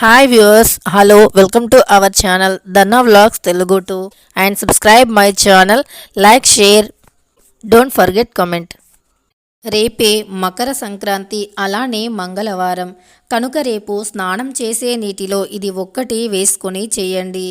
Hi viewers hello welcome to our channel Danna vlogs Telugu to and subscribe my channel like share don't forget comment రేపే మకర సంక్రాంతి అలానే మంగళవారం. కనుక రేపు స్నానం చేసే నీటిలో ఇది ఒక్కటి వేసుకొని చేయండి.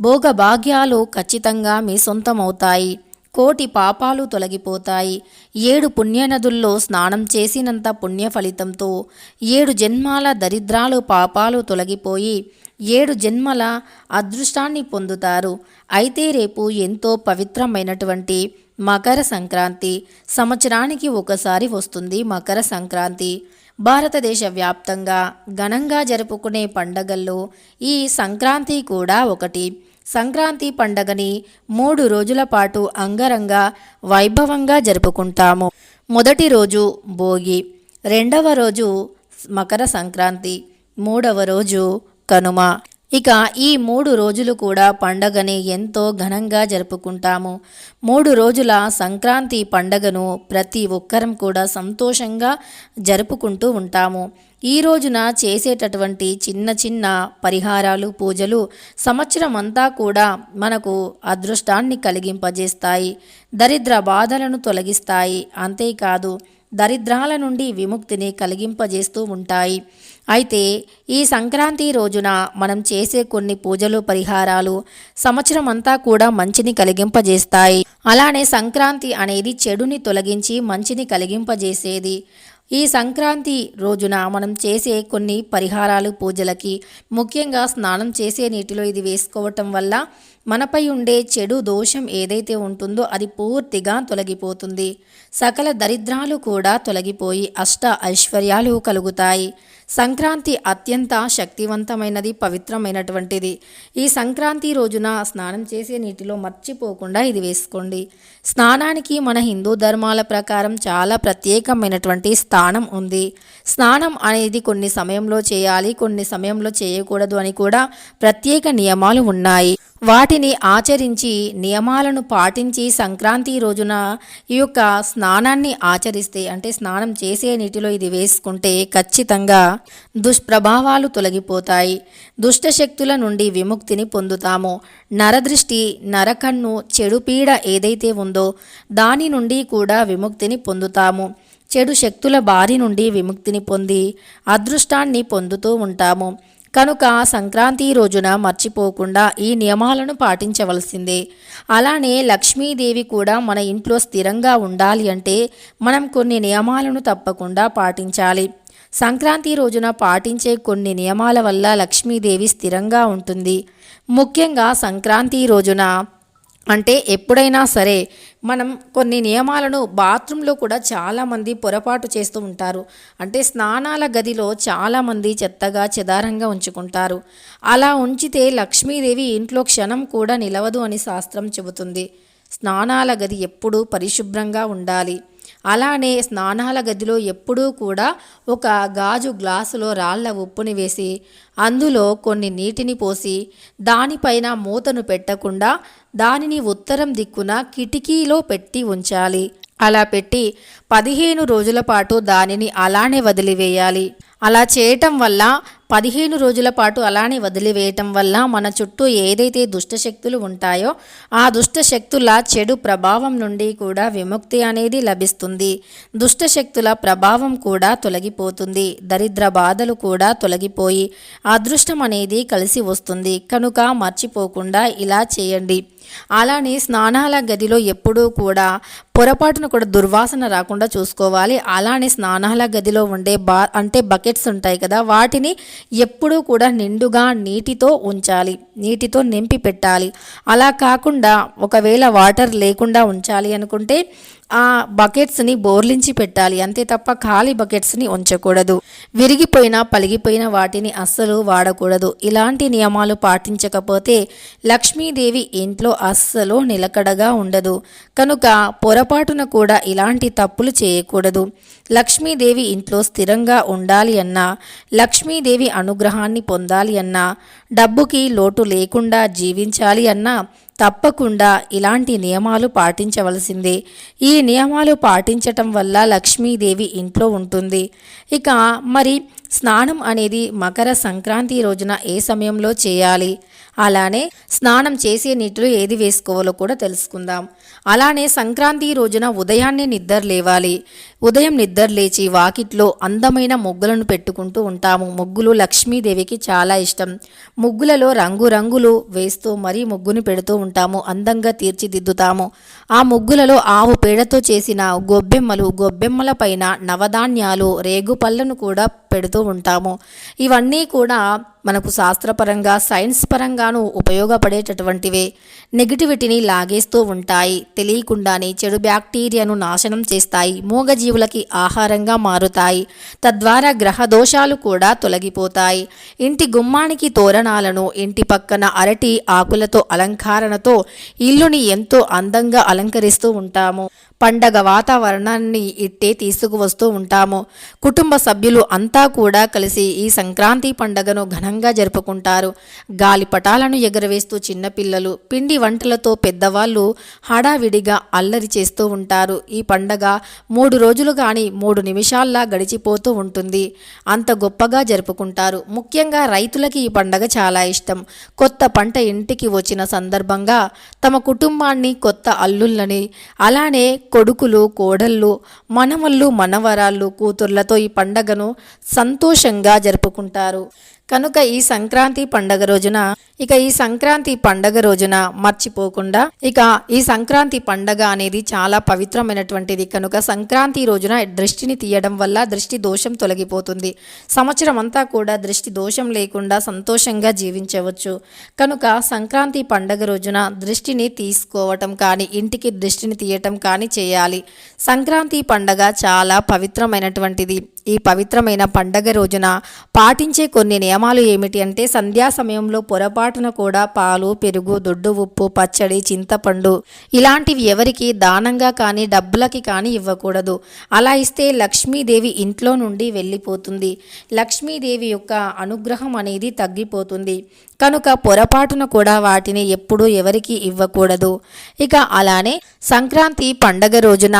భోగ భాగ్యాలు ఖచ్చితంగా మీ సొంతమవుతాయి. కోటి పాపాలు తొలగిపోతాయి. ఏడు పుణ్యనదుల్లో స్నానం చేసినంత పుణ్య ఫలితంతో ఏడు జన్మాల దరిద్రాలు పాపాలు తొలగిపోయి ఏడు జన్మల అదృష్టాన్ని పొందుతారు. అయితే రేపు ఎంతో పవిత్రమైనటువంటి మకర సంక్రాంతి సంవత్సరానికి ఒకసారి వస్తుంది మకర సంక్రాంతి. భారతదేశ వ్యాప్తంగా ఘనంగా జరుపుకునే పండగల్లో ఈ సంక్రాంతి కూడా ఒకటి. సంక్రాంతి పండగని మూడు రోజుల పాటు అంగరంగ వైభవంగా జరుపుకుంటాము. మొదటి రోజు భోగి రెండవ రోజు మకర సంక్రాంతి మూడవ రోజు కనుమ. ఇక ఈ మూడు రోజులు కూడా పండగని ఎంతో ఘనంగా జరుపుకుంటాము. మూడు రోజుల సంక్రాంతి పండగను ప్రతి ఒక్కరం కూడా సంతోషంగా జరుపుకుంటూ ఉంటాము. ఈ రోజున చేసేటటువంటి చిన్న చిన్న పరిహారాలు పూజలు సంవత్సరం అంతా కూడా మనకు అదృష్టాన్ని కలిగింపజేస్తాయి. దరిద్ర బాధలను తొలగిస్తాయి. అంతేకాదు దరిద్రాల నుండి విముక్తిని కలిగింపజేస్తూ ఉంటాయి. అయితే ఈ సంక్రాంతి రోజున మనం చేసే కొన్ని పూజలు పరిహారాలు సంవత్సరం అంతా కూడా మంచిని కలిగింపజేస్తాయి. అలానే సంక్రాంతి అనేది చెడుని తొలగించి మంచిని కలిగింపజేసేది. ఈ సంక్రాంతి రోజున మనం చేసే కొన్ని పరిహారాలు పూజలకి ముఖ్యంగా స్నానం చేసే నీటిలో ఇది వేసుకోవటం వల్ల మనపై ఉండే చెడు దోషం ఏదైతే ఉంటుందో అది పూర్తిగా తొలగిపోతుంది. సకల దరిద్రాలు కూడా తొలగిపోయి అష్ట ఐశ్వర్యాలు కలుగుతాయి. సంక్రాంతి అత్యంత శక్తివంతమైనది పవిత్రమైనటువంటిది. ఈ సంక్రాంతి రోజున స్నానం చేసే నీటిలో మర్చిపోకుండా ఇది వేసుకోండి. స్నానానికి మన హిందూ ధర్మాల ప్రకారం చాలా ప్రత్యేకమైనటువంటి స్థానం ఉంది. స్నానం అనేది కొన్ని సమయంలో చేయాలి కొన్ని సమయంలో చేయకూడదు అని కూడా ప్రత్యేక నియమాలు ఉన్నాయి. వాటిని ఆచరించి నియమాలను పాటించి సంక్రాంతి రోజున ఈ యొక్క స్నానాన్ని ఆచరిస్తే అంటే స్నానం చేసే నీటిలో ఇది వేసుకుంటే ఖచ్చితంగా దుష్ప్రభావాలు తొలగిపోతాయి. దుష్టశక్తుల నుండి విముక్తిని పొందుతాము. నరదృష్టి నరకన్ను చెడుపీడ ఏదైతే ఉందో దాని నుండి కూడా విముక్తిని పొందుతాము. చెడు శక్తుల బారి నుండి విముక్తిని పొంది అదృష్టాన్ని పొందుతూ ఉంటాము. కనుక సంక్రాంతి రోజున మర్చిపోకుండా ఈ నియమాలను పాటించవలసిందే. అలానే లక్ష్మీదేవి కూడా మన ఇంట్లో స్థిరంగా ఉండాలి అంటే మనం కొన్ని నియమాలను తప్పకుండా పాటించాలి. సంక్రాంతి రోజున పాటించే కొన్ని నియమాల వల్ల లక్ష్మీదేవి స్థిరంగా ఉంటుంది. ముఖ్యంగా సంక్రాంతి రోజున అంటే ఎప్పుడైనా సరే మనం కొన్ని నియమాలను బాత్రూంలో కూడా చాలామంది పొరపాటు చేస్తూ ఉంటారు. అంటే స్నానాల గదిలో చాలామంది చెత్తగా చెదారంగా ఉంచుకుంటారు. అలా ఉంచితే లక్ష్మీదేవి ఇంట్లో క్షణం కూడా నిలవదు అని శాస్త్రం చెబుతుంది. స్నానాల గది ఎప్పుడూ పరిశుభ్రంగా ఉండాలి. అలానే స్నానాల గదిలో ఎప్పుడూ కూడా ఒక గాజు గ్లాసులో రాళ్ళ ఉప్పుని వేసి అందులో కొన్ని నీటిని పోసి దానిపైన మూతను పెట్టకుండా దానిని ఉత్తరం దిక్కున కిటికీలో పెట్టి ఉంచాలి. అలా పెట్టి పదిహేను రోజుల పాటు దానిని అలానే వదిలివేయాలి. అలా చేయటం వల్ల పదిహేను రోజుల పాటు అలానే వదిలివేయటం వల్ల మన చుట్టూ ఏదైతే దుష్టశక్తులు ఉంటాయో ఆ దుష్టశక్తుల చెడు ప్రభావం నుండి కూడా విముక్తి అనేది లభిస్తుంది. దుష్టశక్తుల ప్రభావం కూడా తొలగిపోతుంది. దరిద్ర బాధలు కూడా తొలగిపోయి అదృష్టం అనేది కలిసి వస్తుంది. కనుక మర్చిపోకుండా ఇలా చేయండి. అలానే స్నానాల గదిలో ఎప్పుడూ కూడా పొరపాటున కూడా దుర్వాసన రాకుండా చూసుకోవాలి. అలానే స్నానాల గదిలో ఉండే బా అంటే బకెట్స్ ఉంటాయి కదా వాటిని ఎప్పుడూ కూడా నిండుగా నీటితో ఉంచాలి. నీటితో నింపి పెట్టాలి. అలా కాకుండా ఒకవేళ వాటర్ లేకుండా ఉంచాలి అనుకుంటే ఆ బకెట్స్ని బోర్లించి పెట్టాలి. అంతే తప్ప ఖాళీ బకెట్స్ని ఉంచకూడదు. విరిగిపోయిన పలిగిపోయిన వాటిని అస్సలు వాడకూడదు. ఇలాంటి నియమాలు పాటించకపోతే లక్ష్మీదేవి ఇంట్లో అస్సలు నిలకడగా ఉండదు. కనుక పొరపాటున కూడా ఇలాంటి తప్పులు చేయకూడదు. లక్ష్మీదేవి ఇంట్లో స్థిరంగా ఉండాలి అన్నా లక్ష్మీదేవి అనుగ్రహాన్ని పొందాలి అన్నా డబ్బుకి లోటు లేకుండా జీవించాలి అన్నా తప్పకుండా ఇలాంటి నియమాలు పాటించవలసిందే. ఈ నియమాలు పాటించటం వల్ల లక్ష్మీదేవి ఇంట్లో ఉంటుంది. ఇక మరి స్నానం అనేది మకర సంక్రాంతి రోజున ఏ సమయంలో చేయాలి? అలానే స్నానం చేసే నీటిలో ఏది వేసుకోవాలో కూడా తెలుసుకుందాం. అలానే సంక్రాంతి రోజున ఉదయాన్నే నిద్ర లేవాలి. ఉదయం నిద్ర లేచి వాకిట్లో అందమైన ముగ్గులను పెట్టుకుంటూ ఉంటాము. ముగ్గులు లక్ష్మీదేవికి చాలా ఇష్టం. ముగ్గులలో రంగురంగులు వేస్తూ మరీ ముగ్గుని పెడుతూ ఉంటాము. అందంగా తీర్చిదిద్దుతాము. ఆ ముగ్గులలో ఆవు పేడతో చేసిన గొబ్బెమ్మలు గొబ్బెమ్మల పైన నవధాన్యాలు రేగుపళ్ళను కూడా పెడుతూ ఉంటాము. ఇవన్నీ కూడా మనకు శాస్త్రపరంగా సైన్స్ పరంగాను ఉపయోగపడేటటువంటివే. నెగిటివిటీని లాగేస్తూ ఉంటాయి. తెలియకుండానే చెడు బ్యాక్టీరియాను నాశనం చేస్తాయి. మూగజీవులకి ఆహారంగా మారుతాయి. తద్వారా గ్రహ దోషాలు కూడా తొలగిపోతాయి. ఇంటి గుమ్మానికి తోరణాలను ఇంటి పక్కన అరటి ఆకులతో అలంకారణతో ఇల్లుని ఎంతో అందంగా అలంకరిస్తూ ఉంటాము. పండగ వాతావరణాన్ని ఇట్టే తీసుకువస్తూ ఉంటాము. కుటుంబ సభ్యులు అంతా కూడా కలిసి ఈ సంక్రాంతి పండగను ఘనంగా జరుపుకుంటారు. గాలిపటాలను ఎగరవేస్తూ చిన్నపిల్లలు పిండి వంటలతో పెద్దవాళ్ళు హడావిడిగా అల్లరి చేస్తూ ఉంటారు. ఈ పండగ మూడు రోజులు కానీ మూడు నిమిషాల్లా గడిచిపోతూ ఉంటుంది. అంత గొప్పగా జరుపుకుంటారు. ముఖ్యంగా రైతులకి ఈ పండగ చాలా ఇష్టం. కొత్త పంట ఇంటికి వచ్చిన సందర్భంగా తమ కుటుంబాన్ని కొత్త అల్లుళ్ళని అలానే కొడుకులు కోడళ్ళు మనవళ్ళు మనవరాళ్ళు కూతుర్లతో ఈ పండగను సంతోషంగా జరుపుకుంటారు. కనుక ఈ సంక్రాంతి పండగ రోజున ఇక ఈ సంక్రాంతి పండగ రోజున మర్చిపోకుండా ఇక ఈ సంక్రాంతి పండగ అనేది చాలా పవిత్రమైనటువంటిది. కనుక సంక్రాంతి రోజున దృష్టిని తీయడం వల్ల దృష్టి దోషం తొలగిపోతుంది. సంవత్సరం అంతా కూడా దృష్టి దోషం లేకుండా సంతోషంగా జీవించవచ్చు. కనుక సంక్రాంతి పండగ రోజున దృష్టిని తీసుకోవటం కానీ ఇంటికి దృష్టిని తీయటం కానీ చేయాలి. సంక్రాంతి పండగ చాలా పవిత్రమైనటువంటిది. ఈ పవిత్రమైన పండగ రోజున పాటించే కొన్ని నియమాలు ఏమిటి అంటే సంధ్యా సమయంలో పొరపాటున కూడా పాలు పెరుగు దొడ్డు ఉప్పు పచ్చడి చింతపండు ఇలాంటివి ఎవరికి దానంగా కానీ డబ్బులకి కానీ ఇవ్వకూడదు. అలా ఇస్తే లక్ష్మీదేవి ఇంట్లో నుండి వెళ్ళిపోతుంది. లక్ష్మీదేవి యొక్క అనుగ్రహం అనేది తగ్గిపోతుంది. కనుక పొరపాటున కూడా వాటిని ఎప్పుడూ ఎవరికి ఇవ్వకూడదు. ఇక అలానే సంక్రాంతి పండగ రోజున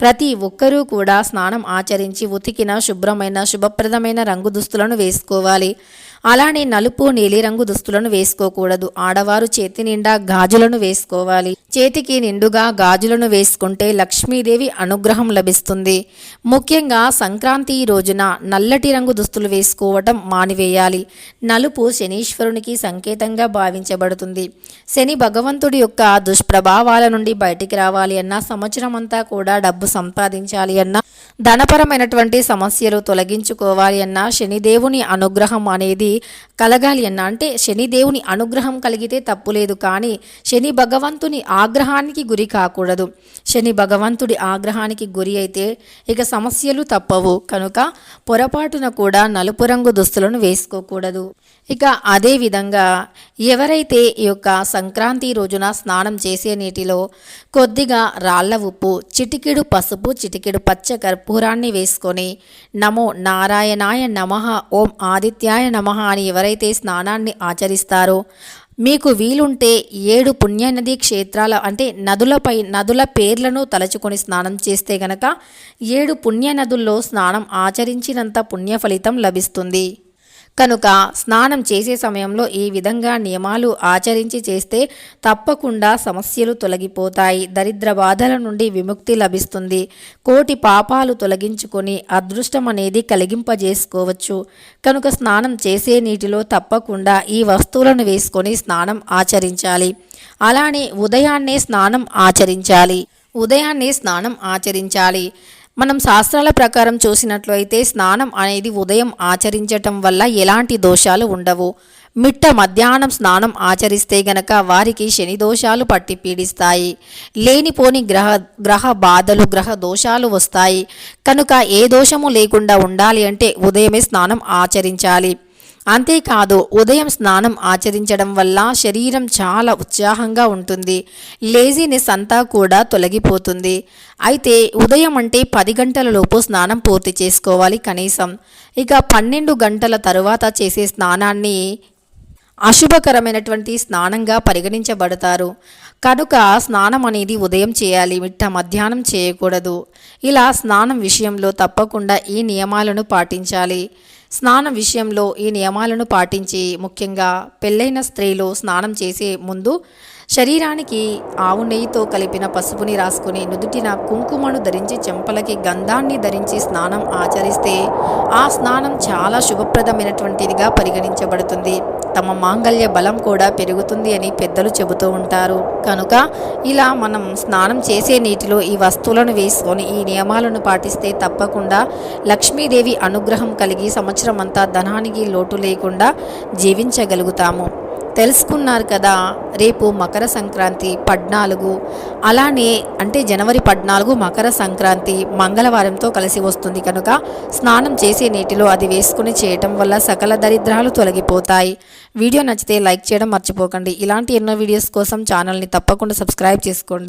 ప్రతి ఒక్కరూ కూడా స్నానం ఆచరించి ఉతికిన శుభ్రమైన శుభప్రదమైన రంగు దుస్తులను వేసుకోవాలి. అలానే నలుపు నీలిరంగు దుస్తులను వేసుకోకూడదు. ఆడవారు చేతి నిండా గాజులను వేసుకోవాలి. చేతికి నిండుగా గాజులను వేసుకుంటే లక్ష్మీదేవి అనుగ్రహం లభిస్తుంది. ముఖ్యంగా సంక్రాంతి రోజున నల్లటి రంగు దుస్తులు వేసుకోవటం మానివేయాలి. నలుపు శనీశ్వరునికి సంకేతంగా భావించబడుతుంది. శని భగవంతుడి యొక్క దుష్ప్రభావాల నుండి బయటికి రావాలి అన్నా సంవత్సరం అంతా కూడా డబ్బు సంపాదించాలి అన్నా ధనపరమైనటువంటి సమస్యలు తొలగించుకోవాలి అన్నా శనిదేవుని అనుగ్రహం అనేది కలగాలి అన్న. అంటే శనిదేవుని అనుగ్రహం కలిగితే తప్పులేదు కానీ శని భగవంతుని ఆగ్రహానికి గురి కాకూడదు. శని భగవంతుడి ఆగ్రహానికి గురి అయితే ఇక సమస్యలు తప్పవు. కనుక పొరపాటున కూడా నలుపు రంగు దుస్తులను వేసుకోకూడదు. ఇక అదే విధంగా ఎవరైతే ఈ యొక్క సంక్రాంతి రోజున స్నానం చేసే నీటిలో కొద్దిగా రాళ్ళ ఉప్పు చిటికెడు పసుపు చిటికెడు పచ్చ కర్పూరాన్ని వేసుకొని నమో నారాయణాయ నమః ఓం ఆదిత్యాయ నమః అని ఎవరైతే స్నానాన్ని ఆచరిస్తారో మీకు వీలుంటే ఏడు పుణ్యనది క్షేత్రాల అంటే నదులపై నదుల పేర్లను తలచుకొని స్నానం చేస్తే గనక ఏడు పుణ్య నదుల్లో స్నానం ఆచరించినంత పుణ్య ఫలితం లభిస్తుంది. కనుక స్నానం చేసే సమయంలో ఈ విధంగా నియమాలు ఆచరించి చేస్తే తప్పకుండా సమస్యలు తొలగిపోతాయి. దరిద్ర బాధల నుండి విముక్తి లభిస్తుంది. కోటి పాపాలు తొలగించుకొని అదృష్టం అనేది కలిగింపజేసుకోవచ్చు. కనుక స్నానం చేసే నీటిలో తప్పకుండా ఈ వస్తువులను వేసుకొని స్నానం ఆచరించాలి. అలానే ఉదయాన్నే స్నానం ఆచరించాలి. ఉదయాన్నే స్నానం ఆచరించాలి. మనం శాస్త్రాల ప్రకారం చూసినట్లయితే స్నానం అనేది ఉదయం ఆచరించటం వల్ల ఎలాంటి దోషాలు ఉండవు. మిట్ట మధ్యాహ్నం స్నానం ఆచరిస్తే గనక వారికి శని దోషాలు పట్టి పీడిస్తాయి. లేనిపోని గ్రహ గ్రహ బాధలు గ్రహ దోషాలు వస్తాయి. కనుక ఏ దోషము లేకుండా ఉండాలి అంటే ఉదయమే స్నానం ఆచరించాలి. అంతేకాదు ఉదయం స్నానం ఆచరించడం వల్ల శరీరం చాలా ఉత్సాహంగా ఉంటుంది. లేజీనెస్ అంతా కూడా తొలగిపోతుంది. అయితే ఉదయం అంటే పది గంటల లోపు స్నానం పూర్తి చేసుకోవాలి కనీసం. ఇక పన్నెండు గంటల తరువాత చేసే స్నానాన్ని అశుభకరమైనటువంటి స్నానంగా పరిగణించబడతారు. కనుక స్నానం అనేది ఉదయం చేయాలి మిట్ట మధ్యాహ్నం చేయకూడదు. ఇలా స్నానం విషయంలో తప్పకుండా ఈ నియమాలను పాటించాలి. స్నానం విషయంలో ఈ నియమాలను పాటించి ముఖ్యంగా పెళ్ళైన స్త్రీలు స్నానం చేసే ముందు శరీరానికి ఆవు నెయ్యితో కలిపిన పసుపుని రాసుకుని నుదుటిన కుంకుమను ధరించి చెంపలకి గంధాన్ని ధరించి స్నానం ఆచరిస్తే ఆ స్నానం చాలా శుభప్రదమైనటువంటిదిగా పరిగణించబడుతుంది. తమ మాంగళ్య బలం కూడా పెరుగుతుంది అని పెద్దలు చెబుతూ ఉంటారు. కనుక ఇలా మనం స్నానం చేసే నీటిలో ఈ వస్తువులను వేసుకొని ఈ నియమాలను పాటిస్తే తప్పకుండా లక్ష్మీదేవి అనుగ్రహం కలిగి సంవత్సరం అంతా ధనానికి లోటు లేకుండా జీవించగలుగుతాము. తెలుసుకున్నారు కదా రేపు మకర సంక్రాంతి పద్నాలుగు. అలానే అంటే జనవరి పద్నాలుగు మకర సంక్రాంతి మంగళవారంతో కలిసి వస్తుంది కనుక స్నానం చేసే నీటిలో అది వేసుకుని చేయటం వల్ల సకల దరిద్రాలు తొలగిపోతాయి. వీడియో నచ్చితే లైక్ చేయడం మర్చిపోకండి. ఇలాంటి ఎన్నో వీడియోస్ కోసం ఛానల్ని తప్పకుండా సబ్స్క్రైబ్ చేసుకోండి.